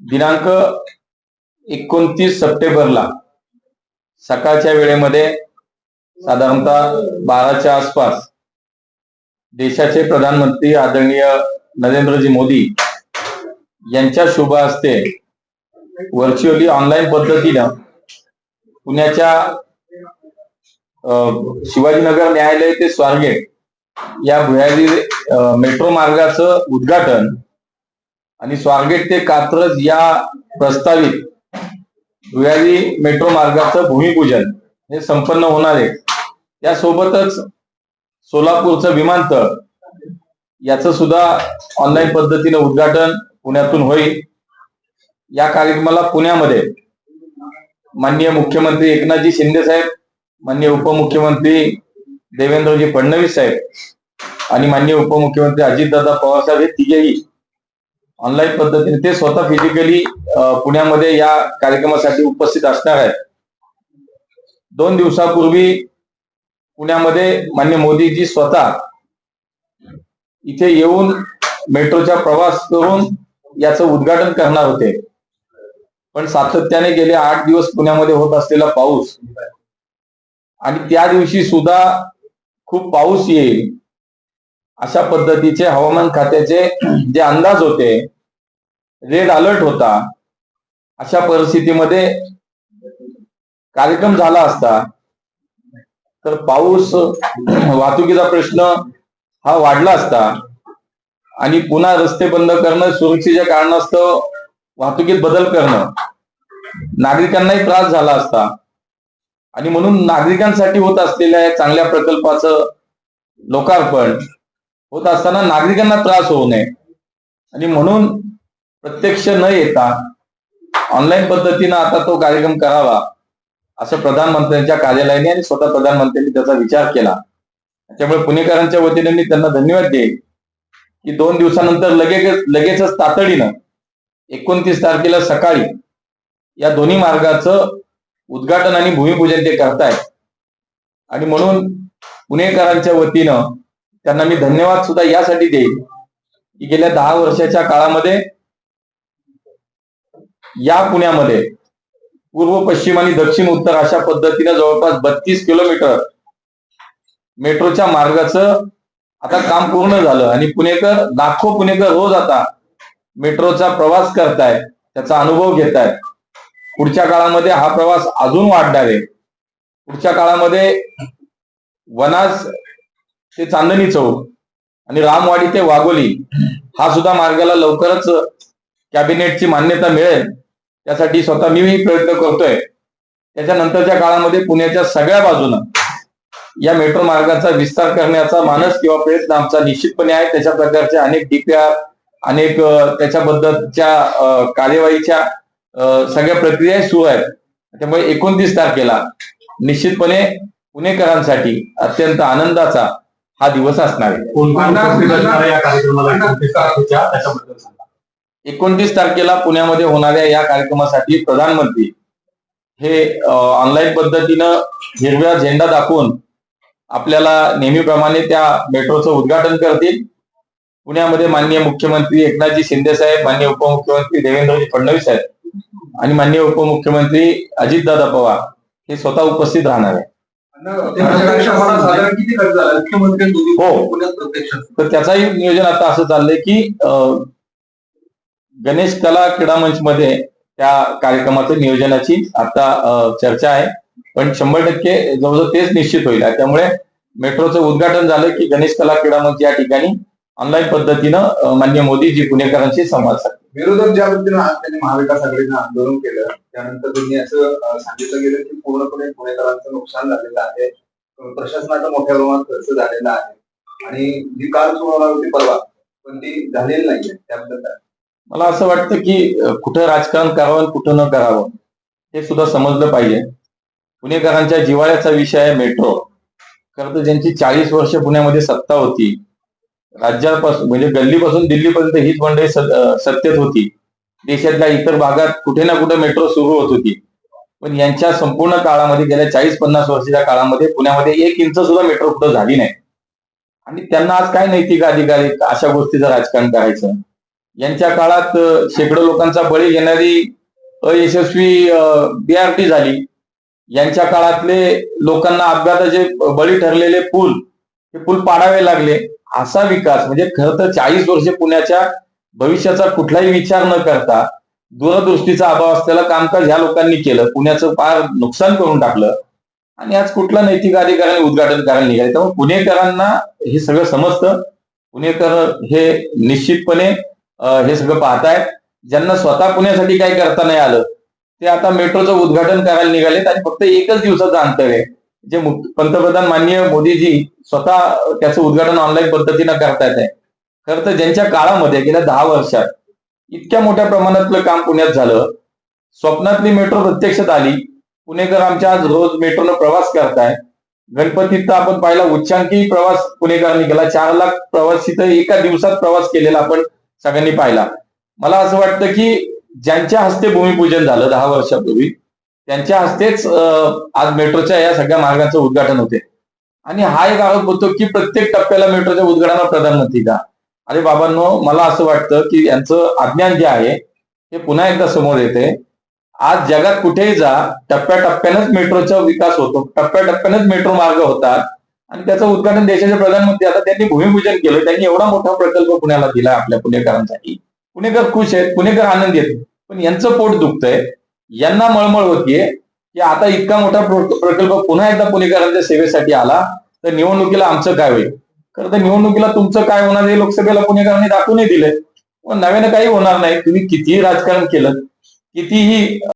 दिनांक एकोणतीस सप्टेंबरला सकाळच्या वेळेमध्ये साधारणतः बाराच्या आसपास देशाचे प्रधानमंत्री आदरणीय नरेंद्रजी मोदी यांच्या शुभ हस्ते व्हर्च्युअली ऑनलाईन पद्धतीनं पुण्याच्या शिवाजीनगर न्यायालय ते स्वारगेट या भुयारी मेट्रो मार्गाचं उद्घाटन आणि स्वारगेट ते कात्रज या प्रस्तावित भुयारी मेट्रो मार्गाचं भूमिपूजन हे संपन्न होणार आहे. त्यासोबतच सोलापूरचं विमानतळ याचं सुद्धा ऑनलाईन पद्धतीने उद्घाटन पुण्यातून होईल. या कार्यक्रमाला पुण्यामध्ये माननीय मुख्यमंत्री एकनाथजी शिंदे साहेब माननीय उपमुख्यमंत्री देवेंद्रजी फडणवीस साहेब आणि माननीय उपमुख्यमंत्री अजितदादा पवार साहेब हे तिघेही ऑनलाईन पद्धतीने ते स्वतः फिजिकली पुण्यामध्ये या कार्यक्रमासाठी उपस्थित असणार आहेत. दोन दिवसापूर्वी पुण्यामध्ये मान्य मोदीजी स्वतः इथे येऊन मेट्रोचा प्रवास करून याचं उद्घाटन करणार होते. पण सातत्याने गेले आठ दिवस पुण्यामध्ये होत असलेला पाऊस आणि त्या दिवशी सुद्धा खूप पाऊस येईल. अशा पद्धतीचे हवामान खात्याचे जे अंदाज होते रेड अलर्ट होता. अशा परिस्थितीमध्ये कार्यक्रम झाला असता तर पाऊस वाहतुकीचा प्रश्न हा वाढला असता आणि पुन्हा रस्ते बंद करणं सुरक्षेच्या कारणास्तव वाहतुकीत बदल करणं नागरिकांनाही त्रास झाला असता. आणि म्हणून नागरिकांसाठी होत असलेल्या या चांगल्या प्रकल्पाचं लोकार्पण होत असताना नागरिकांना त्रास होऊ नये. आणि म्हणून प्रत्यक्ष न येता ऑनलाईन पद्धतीनं आता तो कार्यक्रम करावा असं प्रधानमंत्र्यांच्या कार्यालयाने आणि स्वतः प्रधानमंत्र्यांनी त्याचा विचार केला. त्यामुळे पुणेकरांच्या वतीने मी त्यांना धन्यवाद देईल की दोन दिवसानंतर लगेच लगेचच तातडीनं एकोणतीस तारखेला सकाळी या दोन्ही मार्गाचं उद्घाटन आणि भूमिपूजन ते करतायत. आणि म्हणून पुणेकरांच्या वतीनं त्यांना मी धन्यवाद सुद्धा यासाठी देईन की गेल्या दहा वर्षाच्या काळामध्ये या पुण्यामध्ये पूर्व पश्चिम आणि दक्षिण उत्तर अशा पद्धतीने जवळपास बत्तीस किलोमीटर मेट्रोच्या मार्गाचं आता काम पूर्ण झालं. आणि पुणेकर लाखो पुणेकर रोज आता मेट्रोचा प्रवास करतायत त्याचा अनुभव घेतायत. पुढच्या काळामध्ये हा प्रवास अजून वाढणार. आहे पुढच्या काळामध्ये वनाज ते चांदणी चौक आणि रामवाडी ते वाघोली हा सुद्धा मार्गाला लवकरच कॅबिनेटची मान्यता मिळेल. त्यासाठी स्वतः मीही प्रयत्न करतोय. त्याच्यानंतरच्या काळामध्ये पुण्याच्या सगळ्या बाजूनं या मेट्रो मार्गाचा विस्तार करण्याचा मानस किंवा प्रयत्न आमचा निश्चितपणे आहे. त्याच्या प्रकारचे अनेक डीपीआर अनेक त्याच्याबद्दलच्या कार्यवाहीच्या सगळ्या प्रक्रिया सुरू आहेत. त्यामुळे एकोणतीस तारखेला निश्चितपणे पुणेकरांसाठी अत्यंत आनंदाचा हा दिवस असणार आहे. एकोणतीस तारखेला पुण्यामध्ये होणाऱ्या या कार्यक्रमासाठी प्रधानमंत्री हे ऑनलाईन पद्धतीनं हिरव्या झेंडा दाखवून आपल्याला नेहमीप्रमाणे त्या मेट्रोचं उद्घाटन करतील. पुण्यामध्ये माननीय मुख्यमंत्री एकनाथजी शिंदे साहेब माननीय उपमुख्यमंत्री देवेंद्रजी फडणवीस साहेब आणि माननीय उपमुख्यमंत्री अजितदादा पवार हे स्वतः उपस्थित राहणार आहे. हो. तर त्याचाही नियोजन आता असं चाललंय की गणेश कला क्रीडा मंच मध्ये त्या कार्यक्रमाचं नियोजनाची आता चर्चा आहे. पण शंभर टक्के जवळजवळ तेच निश्चित होईल. त्यामुळे मेट्रोचं उद्घाटन झालं की गणेश कला क्रीडा मंच या ठिकाणी ऑनलाईन पद्धतीनं अं, माननीय मोदीजी पुणेकरांशी संवाद साधतील. विरोधक ज्या पद्धतीने त्यांनी महाविकास आघाडीनं आंदोलन केलं त्यानंतर त्यांनी असं सांगितलं गेलं की पूर्णपणे पुणेकरांचं नुकसान झालेलं आहे. प्रशासनाचा मोठ्या प्रमाणात खर्च झालेला आहे. आणि जी काल सुरू होणार होती परवा पण ती झालेली नाहीये त्याबद्दल काय? मला असं वाटतं की कुठं राजकारण करावं आणि कुठं न करावं हे सुद्धा समजलं पाहिजे. पुणेकरांच्या जिव्हाळ्याचा विषय आहे मेट्रो. खरं तर ज्यांची चाळीस वर्ष पुण्यामध्ये सत्ता होती राज्यापासून म्हणजे गल्लीपासून दिल्लीपर्यंत हीच मंडळी सत्तेत होती. देशातल्या इतर भागात कुठे ना कुठे मेट्रो सुरू होत होती. पण यांच्या संपूर्ण काळामध्ये गेल्या चाळीस पन्नास वर्षाच्या काळामध्ये पुण्यामध्ये एक इंच सुद्धा मेट्रो कुठं झाली नाही. आणि त्यांना आज काय नैतिक अधिकार आहे अशा गोष्टीचं राजकारण करायचं? यांच्या काळात शेकडो लोकांचा बळी घेणारी अयशस्वी बीआरटी झाली. यांच्या काळातले लोकांना अपघाताचे बळी ठरलेले पूल हे पूल पाडावे लागले. असा विकास म्हणजे खर तर चाळीस वर्ष पुण्याच्या भविष्याचा कुठलाही विचार न करता दूरदृष्टीचा अभाव असलेलं कामकाज ह्या लोकांनी केलं पुण्याचं फार नुकसान करून टाकलं. आणि आज कुठला नैतिक अधिकाऱ्याने उद्घाटन करायला निघाले. त्यामुळे पुणेकरांना हे सगळं समजतं. पुणेकर हे निश्चितपणे हे सगळं पाहतायत. ज्यांना स्वतः पुण्यासाठी काही करता नाही आलं ते आता मेट्रोचं उद्घाटन करायला निघालेत आणि फक्त एकच दिवसाचं अंतर आहे. जे पंतप्रधान माननीय मोदीजी स्वतः त्याचं उद्घाटन ऑनलाईन पद्धतीनं करतायत आहे. खरं तर ज्यांच्या काळामध्ये गेल्या दहा वर्षात इतक्या मोठ्या प्रमाणातलं काम पुण्यात झालं स्वप्नातली मेट्रो प्रत्यक्षात आली पुणेकर आमच्या आज रोज मेट्रोनं प्रवास करताय गणपतीत तर आपण पाहिला उच्चांकी प्रवास पुणेकरांनी केला चार लाख प्रवासी तर एका दिवसात प्रवास केलेला आपण सगळ्यांनी पाहिला. मला असं वाटतं की ज्यांच्या हस्ते भूमिपूजन झालं दहा वर्षापूर्वी त्यांच्या हस्तेच आज मेट्रोच्या या सगळ्या मार्गाचं उद्घाटन होते. आणि हा एक आरोप होतो की प्रत्येक टप्प्याला मेट्रोच्या उद्घाटनाला प्रधानमंत्री का अरे बाबांनो मला असं वाटतं की यांचं अज्ञान जे आहे हे पुन्हा एकदा समोर येते. आज जगात कुठेही जा टप्प्याटप्प्यानेच मेट्रोचा विकास होतो. टप्प्याटप्प्यानेच मेट्रो मार्ग होतात. आणि त्याचं उद्घाटन देशाचे प्रधानमंत्री आता त्यांनी भूमिपूजन केलं त्यांनी एवढा मोठा प्रकल्प पुण्याला दिला आपल्या पुणेकरांसाठी. पुणेकर खुश आहेत पुणेकर आनंदी आहेत पण यांचं पोट दुखतंय. यांना मळमळ होतीये. की आता इतका मोठा प्रकल्प पुन्हा एकदा पुणेकरांच्या सेवेसाठी आला तर निवडणुकीला आमचं काय होईल? खरं तर निवडणुकीला तुमचं काय होणार हे लोकसभेला पुणेकरांनी दाखवूनही दिलंय. पण नव्यानं काही होणार नाही. तुम्ही कितीही राजकारण केलं कितीही